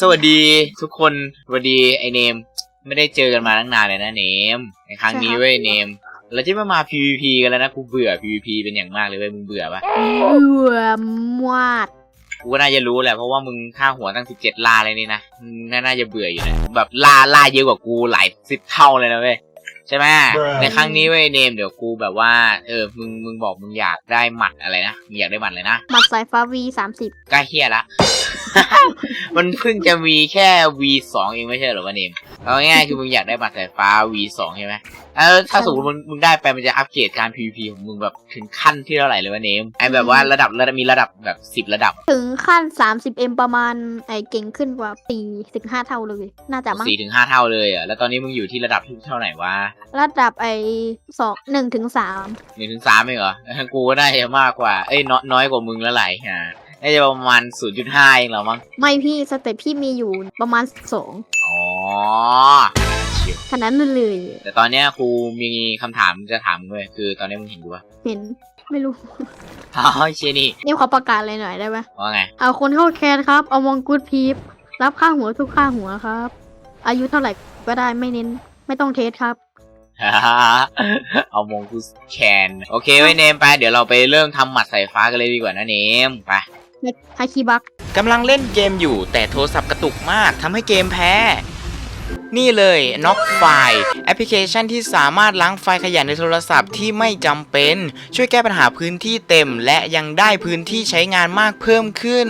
สวัสดีทุกคนสวัสดีไอเนม ไม่ได้เจอกันมาตั้งนานเลยนะเนมในครั้งนี้เว้ยเนม เราจะไม่มา PVP กันแล้วนะกูเบื่อ PVP เป็นอย่างมากเลยเว้ยมึงเบื่อปะเบื่อมาก กูก็น่าจะรู้แหละเพราะว่ามึงฆ่าหัวตั้ง17ล่าเลยนี่นะมึงน่าจะเบื่ออยู่แหละแบบล่าล่าเยอะกว่ากูหลายสิบเท่าเลยนะเว้ยใช่ไหม Bruh ในครั้งนี้เว้ยเนมเดี๋ยวกูแบบว่าเออมึงมึงบอกมึงอยากได้หมัดอะไรนะมึงอยากได้หมัดเลยนะหมัดสายฟ้า V สามสิบใกล้เฮียละ มันเพิ่งจะมีแค่ V2 เองไม่ใช่เหรอวะเนมเอาง่ายๆคือมึงอยากได้บัตรสายฟ้า V2 ใช่ไหมเออถ้าสมมติมึงมึงได้ไปมันจะอัปเกรดการ PVP ของมึงแบบถึงขั้นที่เท่าไหร่เลยวะเนมไอแบบว่าระดับระดับมีระดับแบบสิบ10ระดับถึงขั้น 30M ประมาณไอเก่งขึ้นกว่าปีถึงห้าเท่าเลย น่าจะมั้งสี่ถึงห้าเท่าเลยอะแล้วตอนนี้มึงอยู่ที่ระดับที่เท่าไหร่วะระดับไอสองหนึ่งถึงสามหนึ่งถึงสามเองเหรอกูก็น่าจะมากกว่าเอ้ยน้อยน้อยกว่ามึงแล้วไหลฮะ น่าจะประมาณศูนย์จุดห้าเองเหรอมั้ง ไม่พี่สเต็ปพี่มีอยู่ประมาณสองอ๋อชิวขนาดนั้นเลยแต่ตอนเนี้ยครูมีคำถามจะถามมึงเลยคือตอนนี้มึงเห็นกูปะเห็นไม่รู้ อ้าวเชยนี่นี่ขอประกาศอะไรหน่อยได้ไหมว่าไง เอาคนเข้าแคนครับ เอามองกุดพีฟรับค่าหัวทุกค่าหัวครับ อายุเท่าไหร่ก็ได้ไม่เน้น ไม่ต้องเทสครับ เอามงกุสแคน โอเคไว้เนมไป เดี๋ยวเราไปเริ่มทำหมัดสายฟ้ากันเลยดีกว่านะเนม ไป ฮาคิบักกำลังเล่นเกมอยู่แต่โทรศัพท์กระตุกมากทำให้เกมแพ้ นี่เลย Knock File แอปพลิเคชันที่สามารถล้างไฟล์ขยะในโทรศัพท์ที่ไม่จำเป็น ช่วยแก้ปัญหาพื้นที่เต็ม และยังได้พื้นที่ใช้งานมากเพิ่มขึ้น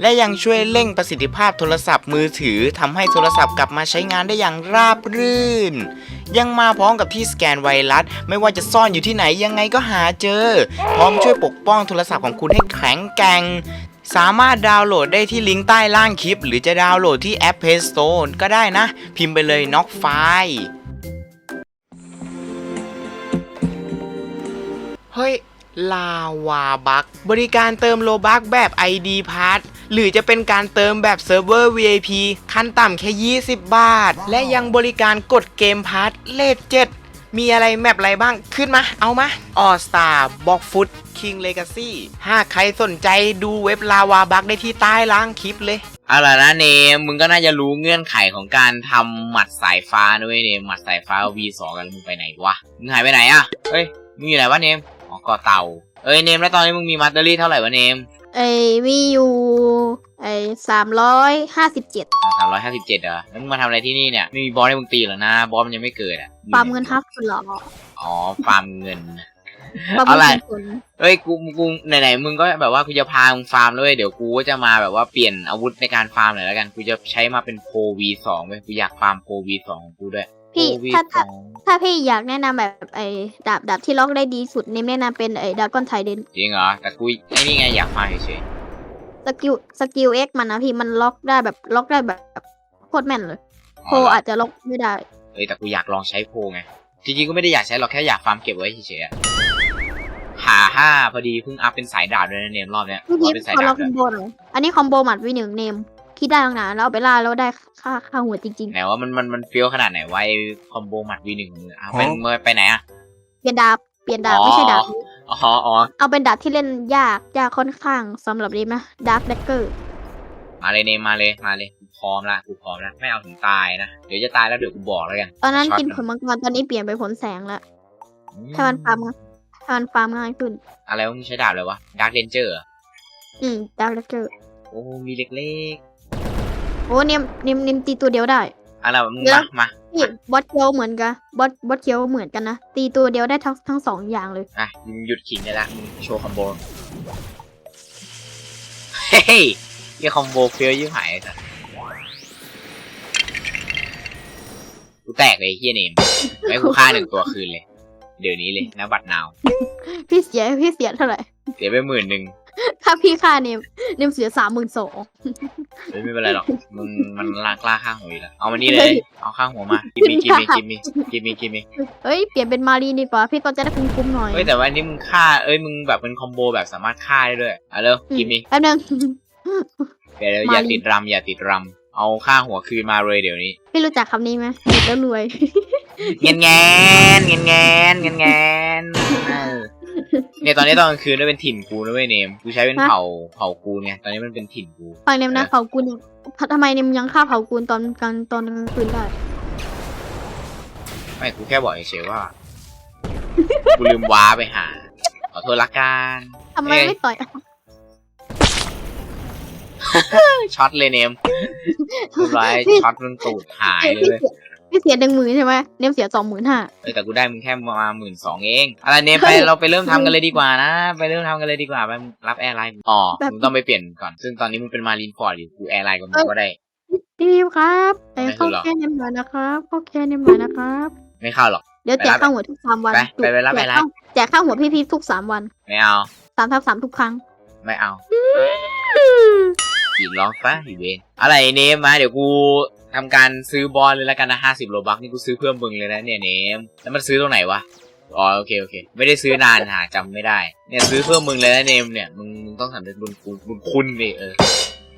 และยังช่วยเร่งประสิทธิภาพโทรศัพท์มือถือทำให้โทรศัพท์กลับมาใช้งานได้อย่างราบรื่น ยังมาพร้อมกับที่สแกนไวรัส ไม่ว่าจะซ่อนอยู่ที่ไหนยังไงก็หาเจอ พร้อมช่วยปกป้องโทรศัพท์ของคุณให้แข็งแกร่งสามารถดาวน์โหลดได้ที่ลิงก์ใต้ล่างคลิป หรือจะดาวน์โหลดที่แอป Play Store ก็ได้นะ พิมพ์ไปเลย Knock File เฮ้ย ลาวาบัก บริการเติมโลบักแบบ ID p a s s หรือจะเป็นการเติมแบบเซิร์ฟเวอร์ VIP ขั้นต่ำแค่ 20 บาท และยังบริการกดเกมพาร์ทเลท7มีอะไรแมปอะไรบ้างขึ้นมา เอามาออสตาบอกฟุตคิงเลกาซี่หากใครสนใจดูเว็บลาวาบักได้ที่ใต้ล่างคลิปเลยเอาล่ะนะเนมมึงก็น่าจะรู้เงื่อนไขของการทำหมัดสายฟ้าด้วยเนมหมัดสายฟ้า V2 กันแล้วมึงไปไหนวะมึงหายไปไหนอะเฮ้ยมึงอยู่ไหนวะเนมอ๋อเกาะเต่าเอ้ยเนมแล้วตอนนี้มึงมีมัตเตอรี่เท่าไหร่วะเนม ไอมีอยู่ไอสามร้อยห้าสิบเจ็ดสามร้อยห้าสิบเจ็ดเหรอแล้วมึงมาทำอะไรที่นี่เนี่ยไม่มีบอสให้มึงตีหรอนะ บอสมันยังไม่เกิดอะฟาร์มเงินฮักเหรออ๋อฟาร์มเงินฟาร์มเอาอะไรเงินผลเอ้ยกูกูไหนๆมึงก็แบบว่ากูจะพามึงฟาร์มแล้วเว้ยเดี๋ยวกูก็จะมาแบบว่าเปลี่ยนอาวุธในการฟาร์มหน่อยแล้วกันกูจะใช้มาเป็นโพ V2 เว้ยกูอยากฟาร์มโพ V2 ของกูด้วย พี่โพถ้าถ้า V2 ถ้าพี่อยากแนะนำแบบไอดาบดาบที่ล็อกได้ดีสุดเนมแนะนำเป็นไอดากอนไทเดนจริงเหรอแต่กูไอ้นี่ไงอยากฟาร์มเฉยสกิลสกิลเอ็กมันนะพี่มันล็อกได้แบบล็อกได้แบบโคตรแม่นเลยๆโคอาจจะล็อกไม่ได้ เอ้ยแต่กูอยากลองใช้โพไงจริงๆก็ไม่ได้อยากใช้หรอกแค่อยากฟาร์มเก็บไว้เฉยๆอะหาห้าพอดีเพิ่งอัพเป็นสายดาบด้วยนะเนมรอบเนี้ยพี่รพีอบเป็นสายขอดาล็บอกคอมโบหน่อยอันนี้คอมโบหมัดวิหนึ่งเนม คิดได้ตั้งนานแล้วเอาไปล่าแล้วได้ค่าค่าหัวจริง ไหนว่ามันมันมันเฟี้ยวขนาดไหนไวะไอ้คอมโบหมัดวีหนึ่งของมึงอะเป็นเมื่อไปไหนอะ ๆ เปลี่ยนดาบเปลี่ยนดาบอ๋อ ไม่ใช่ดาบอ๋ออ๋อเอาเป็นดาบที่เล่นยากยากค่อนข้างสำหรับเนมนะดาร์กแดกเกอร์มาเลยเนมมาเลยมาเลยกูพร้อมละกูพร้อมละไม่เอาถึงตายนะเดี๋ยวจะตายแล้วเดี๋ยวกูบอกแล้วกัน ตอนนั้นช็อต กินผลมังกรตอนนี้เปลี่ยนไปผลแสงแล้วถ้ามันฟาร์มถ้ามันฟาร์มง่ายขึ้น อะไรวะมึงใช้ดาบเลยวะดาร์ r เ n นเจอร์อืมดาร์กแดกเกอร์โอ้มีเล็ก โอ้เนมเนมเนมตีตัวเดียวได้ๆอะไรวะมึงเดี๋ยมาวมานี่บอสเคียวเหมือนกันบอสบอสเคียวเหมือนกันนะ ตีตัวเดียวได้ทั้งทั้งสองอย่างเลย อะมึงหยุดขิงได้ละมึงโชว์คอมโบเฮ้ยยี่คอมโบเฟี้ยวยิ่งหายไอ้สัสกูแตกเลยไอ้เฮียเนมไม่กูฆ่าหนึ่งตัวคืนเลย เดี๋ยวนี้เลยนะบัตรนาว พี่เสียพี่เสียเท่าไหร่เสียไปหมื่นหนึ่ง ถ้าพี่ค่าเนมเนมเสียสามหมื่นสองเฮ้ยไม่เป็นไรหรอกมึงมันลากล้าข้างหัวอยู่แล้วเอามานี่เลย เอาข้างหัวมากิมมี่กิมมี่กิมมี่กิมมี่กิมมี่เอ้ย เปลี่ยนเป็นมารีดีกว่า พี่ก็จะได้คุ้มๆหน่อย เฮ้ย แต่ว่าอันนี้มึงฆ่า เอ้ย มึงแบบเป็นคอมโบแบบสามารถฆ่าได้ด้วยอะเร็วอืมกิมมี่แป๊บนึงเดี๋ยวเดี๋ยวอย่ามาดิติดรำอย่าติดรำเอาค่าหัวคืนมาเลยเดี๋ยวนี้ พี่รู้จักคำนี้ไหมติดแล้วรวยเงี้ยนแงนเงี้ยนแงนเงี้ยนแงน เออเนี่ยตอนนี้ตอนกลางคืนนี่เป็นถิ่นกูนะเว้ยเนม กูใช้เป็นฮะเผาเผากูเนี่ยตอนนี้มันเป็นถิ่นกูฟังเนมนะเออเผากูนทำไมเนมยังฆ่าเผากูนตอนกลางตอนกลางคืนได้ ไม่กูแค่บอกเฉยๆว่า กูลืมว้าไปหา ขอโทษละกันทำไมเอ้ยไม่ต่อยช็อตเลยเนมเรียบร้อยช็อตมึงตูดหายเลย พี่เว้ยเสียพี่เสียหนึ่งหมื่นใช่ไหมเนมเสียสองหมื่นห้าเออแต่กูได้มึงแค่ประมาหมื่นสองเองอะไรเนมไปเฮ้ยเราไปเริ่มทำกันเลยดีกว่านะ ไปเริ่มทำกันเลยดีกว่าไปมึงรับแอร์ไลน์อ๋อแบบมึงต้องไปเปลี่ยนก่อน ซึ่งตอนนี้มึงเป็นมารีนฟอร์ดอยู่กูแอร์ไลน์กับมึงก็ได้พี่พิมครับไอ้ไม่เข้าคือหรอแค่เนมหน่อยนะครับเข้าแค่เนมหน่อยนะครับ ไม่เข้าหรอกเดี๋ยวแจกข้าวหัวทุกสามวันไปไปไปรับแจไปกรับข้าวแจกข้าวหัวพี่พีทุกสามวันไม่เอาสามทับสามทุกครั้ง ไม่เอาอีกร้องปะอีเวนอะไรเนมมาเดี๋ยวกู ทำการซื้อบอลเลยแล้วกันนะห้าสิบโลบักนี่กูซื้อเพิ่มมึงเลยนะเนี่ยเนมแล้วมันซื้อตรงไหนวะอ๋อโอเคโอเค ไม่ได้ซื้อนานหาจำไม่ได้เนี่ยซื้อเพิ่มมึงเลยนะเนมเนี่ยมึงมึงต้องสำเร็จบุญคุณบุญคุณดิเออ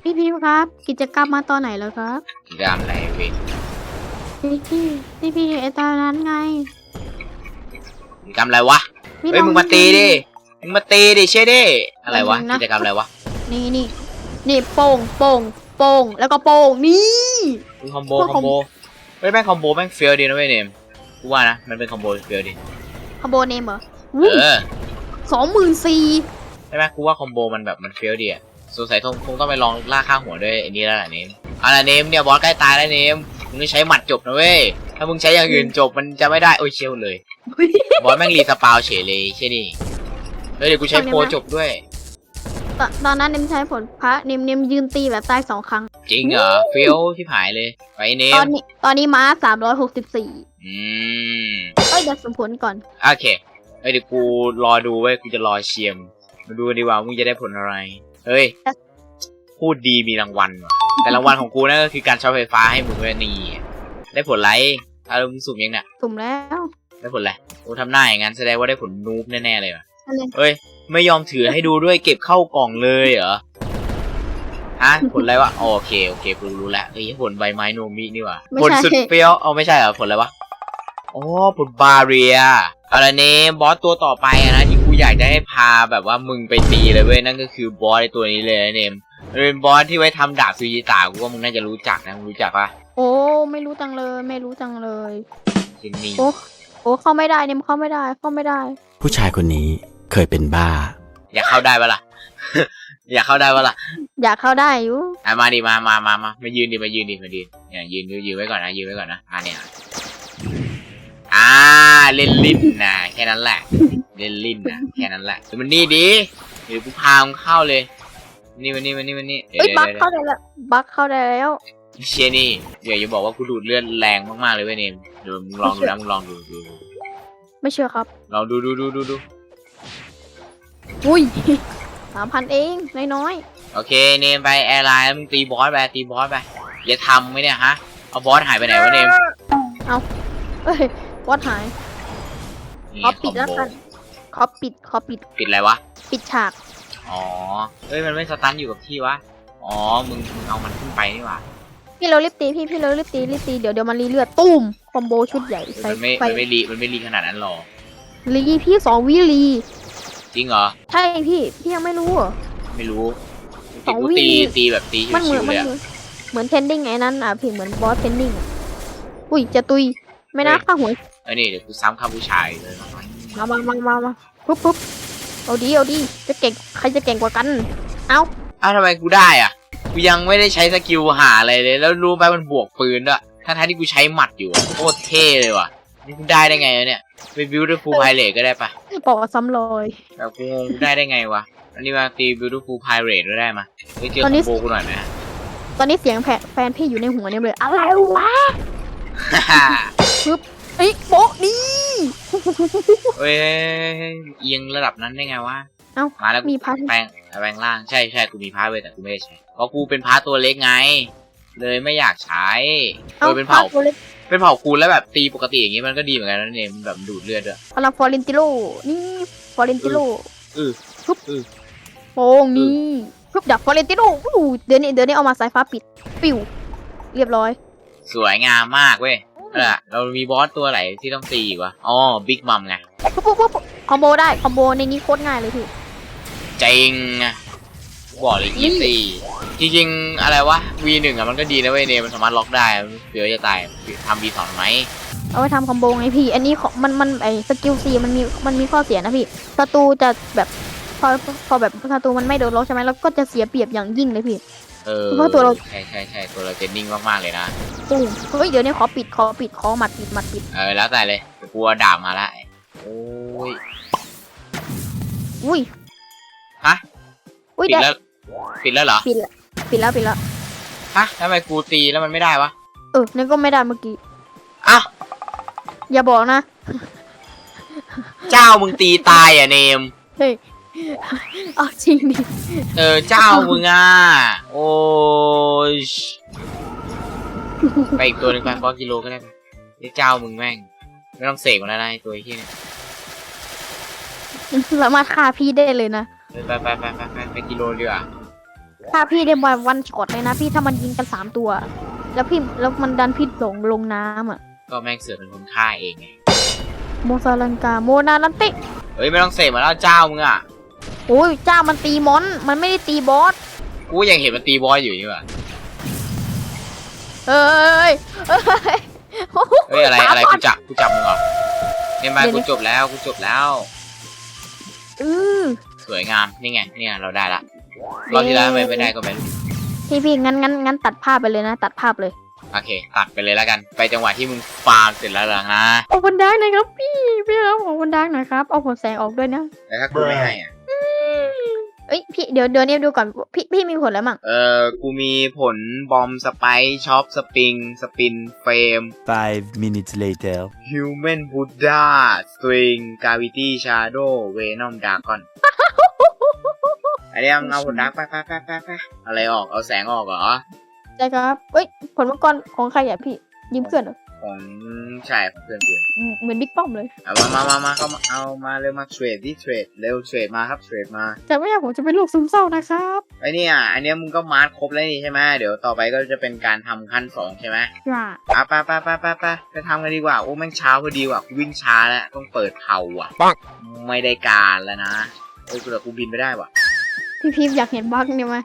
พี่พิมครับ กิจกรรมมาตอนไหนแล้วครับกิจกรรมอะไรเว้ยพี่พี่พี่พี่ไอตอนนั้นไงกิจกรรมอะไรวะพี่เฮ้ยลอมึงมาตีดิมึงมาตีดิเช่ดิอะไรวะแป๊บนึงนะกิจกรรมอะไรวะนี่นี่นี่โป่งโป่ง โป่งแล้วก็โป่งนี่มึงคอมโบพวกคอมโบเฮ้ยแม่งคอมโบแม่งเฟี้ยวดีนะเว้ยเนมกูว่านะมันเป็นคอมโบเฟี้ยวดีคอมโบเนมเหรอเออสองหมื่นสี่ใช่ไหมกูว่าคอมโบมันแบบมันเฟี้ยวดีอะสงสัยคงคงต้องไปลองล่าข้างหัวด้วยไอ้นี่แล้วแหละเนมเอาล่ะเนมเนี่ยบอสใกล้ตายแล้วเนมมึงต้องใช้หมัดจบนะเว้ยถ้ามึงใช้อย่างอื่นจบมันจะไม่ได้โอ้ยเชี่ยวเลยบอสแม่งรีสปาวเฉยเลยใช่นี่เฮ้ยเดี๋ยวกูใช้โปรจบด้วย ตอนตอนนั้นเนมใช้ผลพระเนมเนมยืนตีแบบตายสองครั้ง จริงเหรอเฟี้ยวที่หายเลย ไปเนตอมนนี้ตอนนี้ม้าสามร้อยหกสิบสี่อืมเอ้ยเดี๋ยวสมผลก่อน โอเคเฮ้ยเดี๋ยวกูรอดูเว้ยกูจะรอเชียมมาดูดีกว่ามึงจะได้ผลอะไร เฮ้ย พูดดีมีรางวัลว่ะ แต่รางวัลของกูนั่นก็คือการช็อตไฟฟ้าให้มึงเว้ยนี่ได้ผลไรอารมณ์สุ่มยังเนี่ย สุ่มแล้ว ได้ผลอะไรโอ้ทำหน้าอย่างนั้นแสดงว่าได้ผลนูบแน่ๆเลยว่ะ อะไร เฮ้ย ไม่ยอมถือให้ดูด้วยเก็บเข้ากล่องเลยเหรอ ฮะ ผลอะไรวะ โอเค โอเคกูรู้แล้วเฮ้ยผลใบไม้โนมินี่ว่ะไม่ผลใช่สุดเปรี้ยว เอาไม่ใช่เหรอ ผลอะไรวะ อ๋อ ผลบาเรียอะไรเนี่ยบอสตัวต่อไปอะนะที่กูอยากจะให้พาแบบว่ามึงไปตีเลยเว้ย นั่นก็คือบอสไอ้ตัวนี้เลยนะเนมมันเป็นบอสที่ไว้ทำดาบซูจิตากูว่ามึงน่าจะรู้จักนะ มึงรู้จักปะโอ้ ไม่รู้จังเลย ไม่รู้จังเลยที่นี่โอ้โอ้เข้าไม่ได้เนมเข้าไม่ได้ เข้าไม่ได้ ผู้ชายคนนี้ เคยเป็นบ้า อยากเข้าได้ปะล่ะ อยากเข้าได้ปะล่ะอยากเข้าได้อยู่อะมาดิมามามามามายืนดิมายืนดิมายืนเนี่ยยืนยืนยืนไว้ก่อนนะยืนไว้ก่อนนะอะเนี่ยอ่าเล่นลิ้นนะแค่นั้นแหละ เล่นลิ้นนะแค่นั้นแหละเดี๋ยวมันนี่ดิเดี๋ยวกูพามึงเข้าเลย นี่มันนี่มันนี่มันนี่เดี๋ยวเอ้ยเดี๋ยวบักเดี๋ยวเข้าได้แล้วบักเข้าได้แล้วเชียนี่เดี๋ยวอย่าบอกว่ากูดูดเลือดแรงมากๆเลยเว้ยเนมเดี๋ยวมึงลองดูนะมึงลองดูดูดูไม่เชื่อครับลองดูดูดูดูดู อุ้ยสามพันเองน้อยโอเคเนมไปแอร์ไลน์แล้วมึงตีบอสไปตีบอสไปอย่าทำไหมเนี่ยฮะเอาบอสหายไปไหนวะเนมๆเอ้ยวัดหาย นี่ขอปิดคแล้อวมโบกัน ขอปิดขอปิดปิดอะไรวะ ปิดฉาก อ๋อ เฮ้ยมันไม่สตันอยู่กับที่วะ อ๋อ มึงมึงเอามันขึ้นไปนี่วะพี่เรารีบตีพี่พี่เรารีบตีรีบตีเดี๋ยวเดี๋ยวมันรีเลือดตุ้มคอมโบชุดใหญ่ใส่มันไม่ไฟมันไม่รีมันไม่รีขนาดนั้นหรอกรีพี่สองวิรี จริงเหรอ ใช่พี่พี่ยังไม่รู้เหรอ ไม่รู้สองกูวิตีตีแบบตีมันเหมืชิอนวๆมันเลยเหอะมือนเหมือนเทนดิ้งไอ้นั้นอะพี่เหมือนบอสเทนดิ้งอุ้ยจะตุยไม่น่าข้าหัวเอ้ยนี่เดี๋ยวกูซ้ำข้าผู้ชายเลยมามามามามาปุ๊บปุ๊บเอาดีเอาดีจะเก่งใครจะเก่งกว่ากัน เอาอ้าวทำไมกูได้อะ กูยังไม่ได้ใช้สกิลหาอะไรเลย แล้วรู้ไหมมันบวกปืนด้วยทั้งๆที่กูใช้หมัดอยู่อะโคตรเท่เลยว่ะนี่กูได้ได้ไงวะเนี่ย ไปบิวด้วยฟูลไพเรตก็ได้ปะบอกว่าซ้ำรอย แบบกูงงกูได้ได้ไงวะ อันนี้มาตีบิวด้วยฟูลไพเรตได้มาเฮ้ยเจอตคอนอนี้มโบกูหน่อยนะ ตอนนี้เสียงแฟนแฟนพี่อยู่ในหัวเนี่ยเลย อะไรวะเอ้ยโป๊ะนี่เฮ้ยเอียงระดับนั้นได้ไงวะเอ้ามาแล้วกูมีพัดแปลงแปลงร่างใช่ใช่กูมีพาร์ทเว้ยแต่กูไม่ได้ใช้เพราะกูเป็นพาร์ทตัวเล็กไง เลยไม่อยากใช้เออเป็นเผาตัวเล็ก เป็นเผาคูณแล้วแบบตีปกติอย่างงี้มันก็ดีเหมือนกันนะเนี่ยมันแบบดูดเลือดด้วยพลังฟอร์เรนติโลนี่ฟอร์เรนติโลเออปุ๊บเออโป่งนี่ปุ๊บดับฟอร์เรนติโลอู้เดี๋ยวนี้เดี๋ยวนี้เอามาสายฟ้าปิดปิวเรียบร้อย สวยงามมากเว้ยนั่นแหละเรามีบอสตัวไหนที่ต้องตีอีกวะอ๋อบิ๊กมัมไงปุ๊บปุ๊บปุ๊บคอมโบได้คอมโบในนี้โคตรง่ายเลยพี่จริงอะ บอกเลยอีซี่จริงๆ อะไรวะ V1 อะมันก็ดีนะเว้ยเนมมันสามารถล็อกได้เสือจะตายทำ V2 ไหมเอาไปทำคอมโบไงพี่ อันนี้ของมันมันไอสกิลซีมันมีมันมีข้อเสียนะพี่ศัตรูจะแบบพอพอแบบศัตรูมันไม่โดนล็อกใช่ไหมแล้วก็จะเสียเปรียบอย่างยิ่งเลยพี่เออเพราะตัวเราใช่ใช่ใช่ตัวเราจะนิ่งมากๆเลยนะตุ้มเฮ้ยเดี๋ยวนี้ขอปิดขอปิดขอหมัดปิดหมัดปิดเออแล้วแต่เลยเดี๋ยวกลัวดาบมาละโอ้ยอุ้ยฮะอุ้ยปิดได้แล้ว ปิดแล้วเหรอ ปิดละปิดแล้วปิดแล้วฮะทำไมกูตีแล้วมันไม่ได้วะเออนี่ก็ไม่ได้เมื่อกี้ อ้าวอย่าบอกนะ เจ้ามึงตีตายอะเนม เฮ้ยเอาจริงดิ เออเจ้ามึงอะ โอ้ยไปอีกตัวหนึ่งไปฟอกิโลก็ได้ไปไอ้เจ้ามึงแม่ง ไม่ต้องเสกมันแล้วนะไอ้ตัวไอ้ที่เนี่ยสามารถฆ่าพี่ได้เลยนะ ไปไปไปไปไปไปกิโลดีกว่า ฆ่าพี่ได้วันวันช็อตเลยนะพี่ถ้ามันยิงกันสามตัว แล้วพี่แล้วมันดันพี่หลงลงน้ำอะ ก็แม่งเสือกเป็นคนฆ่าเองไงโมซาลันกาโมนาลันติเฮ้ยไม่ต้องเสกมาแล้วเจ้ามึงอะโอ้ยเจ้ามันตีมอน มันไม่ได้ตีบอสกูยังเห็นมันตีบอยอยู่นี่ว่ะเอ้ยเอ้ยเฮ้ยอะไรอะไรตาบกูดจับกูจับมึงเหรอเนี่ยมาเดี๋ยวกูนี้จบแล้วกูจบแล้ว อือสวยงามนี่ไงเนี่ยเราได้ละ รอบที่แล้วไม่ไม่ได้ก็ไม่รู้พี่พี่งั้นงั้นงั้นตัดภาพไปเลยนะ ตัดภาพเลยโอเค ตัดไปเลยแล้วกัน ไปจังหวะที่มึงฟาร์มเสร็จแล้วล่ะนะเอาบนดักหน่อยครับพี่พี่ครับเอาบนดักหน่อยครับเอาผลแสงออกด้วยนะแล้วถ้ากูไม่ให้อะเอ้ยพี่เดี๋ยวเดี๋ยวเนี่ยดูก่อนพี่พี่มีผลแล้วมั้งเออกูมีผลบอมสไปช็อปสปริงสปินเฟรม Five minutes later. Human Buddha String Gravity Shadow Venom Dragon อันนี้เอาผลดักไปไปไปไปไปอะไรออก เอาแสงออกเหรอ ใช่ครับเอ้ย ผลมังกรของใครอะพี่ ยิ้มเพื่อนเหรอของใช่ของเพื่อนกูอืมเหมือนบิ๊กป้อมเลย เอามามามามาเข้ามาเอามาเร็วมาเทรดดิเทรดเร็วเทรดมาครับเทรดมา แต่ไม่อยากผมจะเป็นโรคซึมเศร้านะครับไอเนี่ยอันเนี้ยมึงก็มาร์คครบแล้วนี่ใช่ไหมเดี๋ยวต่อไปก็จะเป็นการทำขั้นสองใช่ไหมอย่าอะไปไปไปไปไปไปทำกันดีกว่าโอ้แม่งเช้าพอดีว่ะกูวิ่งช้าแล้วต้องเปิดเผาอะปังไม่ได้การแล้วนะโอ้ยกูแต่กูบินไม่ได้ว่ะ พี่พีฟอยากเห็นบักเนี่ยไหม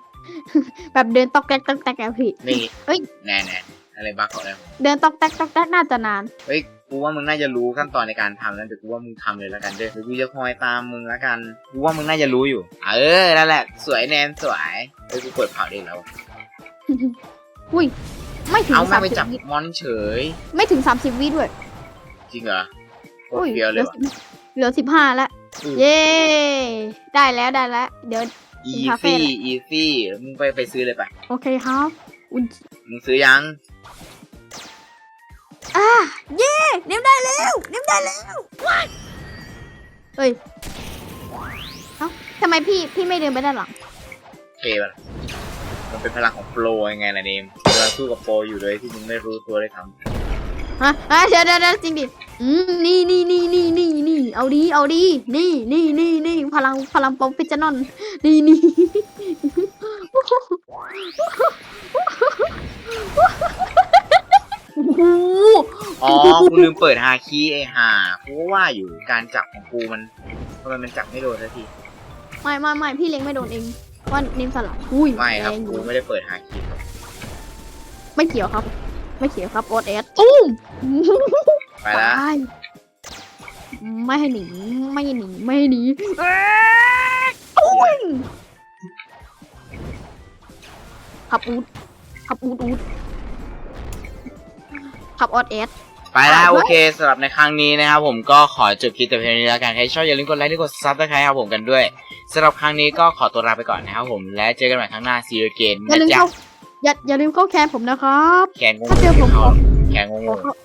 แบบเดินตอกแตกตอกแตกอะพี่ นี่เอ้ย แน่แน่อะไรบักก่อนเลยเดินตอกแตกตอกแตกน่าจะนาน เฮ้ย กูว่ามึงน่าจะรู้ขั้นตอนในการทำแล้วเดี๋ยวกูว่ามึงทำเลยแล้วกันเด้อเดี๋ยวกูจะคอยตามมึงแล้วกัน กูว่ามึงน่าจะรู้อยู่ เออ นั่นแหละ สวยแนนสวย เฮ้ย กูเปิดเผาได้แล้ว อุ้ย ไม่ถึงเอาแม่สางมไปสิบจับวิมอนเฉย ไม่ถึงสามสิบวิด้วยจริงเหรอโคตอุ้รยเฟี้ยวเหเลลืยอว่ะ สิบเหลือสิบห้าแล้วอืม เย้ ได้แล้วได้แล้ว เดี๋ยว อีคาเฟ่ซี่แหละ อีซี่มึงไปไปซื้อเลยไปโอเคครับอุ่นมึงซื้อยัง อ่าเย้เนมได้แล้วเนมได้แล้วเฮ้ยเอ้าทำไมพี่พี่ไม่เดินไปด้านหลังโอเคป่ะมันเป็นพลังของโปรยังไงล่ะเนมเวลาสู้กับโปรอยู่เลยที่มึงไม่รู้ตัวเลยทำ ฮะอะเดี๋ยวเดี๋ยวเดี๋ยวจริงดิอืมนี่นี่นี่นี่นี่นี่เอาดีเอาดีนี่นี่นี่นี่พลังพลังปอมฟิจนอนนี่นี่โอ้โหอ๋อกูลืมเปิดฮาคีไอห่ากูก็ว่าอยู่การจับของกูมันทำไมมันจับไม่โดนสักทีไม่ไม่ไม่พี่เล็งไม่โดนเองว่าเนมสลับอุ้ยไม่ครับแงอกูยู่ไม่ได้เปิดฮาคีไม่เกี่ยวครับ ไม่เกี่ยวครับโอดเอสตุ้มไปละไปไม่ให้หนีไม่ให้หนีไม่ให้หนีเอ้ยตุ้ยขับอูดขับอูดอูดขับออดเอส ไปละอะโอเคสำหรับในครั้งนี้นะครับผมก็ขอจบคลิปแต่เพียงเท่านี้แล้วกันใครชอบอย่าลืมกดไลค์และกดซับสไครต์ครับผมกันด้วยสำหรับครั้งนี้ก็ขอตัวลาไปก่อนนะครับผมและเจอกันใหม่ครั้งหน้าซีเกนอย่านะลืมจ๊ะ เข้า อย่าอย่าลืมเข้าแคนผมนะครับ แกงงงถ้าเจอผมแกงงงขอเข้า